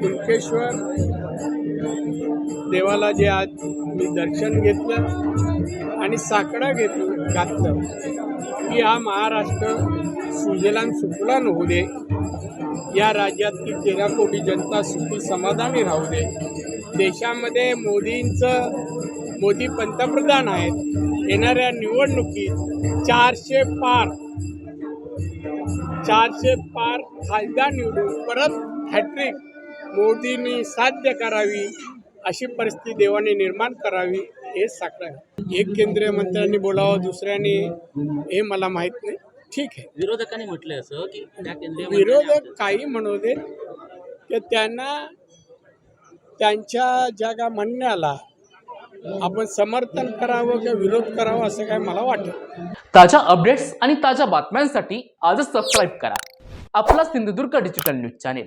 कुणकेश्वर देवाला जे आज मी दर्शन घेतलं आणि साकडं घेतलं घातलं की हा महाराष्ट्र सुजलान सुफलान होऊ दे. या राज्यातली तेरा कोटी जनता सुखी समाधानी राहू दे. देशामध्ये मोदींचं मोदी पंतप्रधान आहेत. येणाऱ्या निवडणुकीत चारशे पार चारशे पार खासदार निवडून परत हॅट्रिक मोदींनी साध्य करावी अशी परिस्थिती देवाने निर्माण करावी हे साकडं आहे एक केंद्रीय मंत्र्यांनी बोलावं दुसऱ्याने हे मला माहीत नाही. ठीक आहे. विरोधकांनी म्हटलंय असं की त्या केंद्रीय मंत्र्यांनी विरोधक काही म्हणू देत की त्यांना त्यांच्या ज्या का म्हणण्याला आपण समर्थन करावं किंवा विरोध करावा असं काय मला वाटत ताज्या अपडेट्स आणि ताज्या बातम्यांसाठी आजच सबस्क्राईब करा. आपला Sindhudurg digital news channel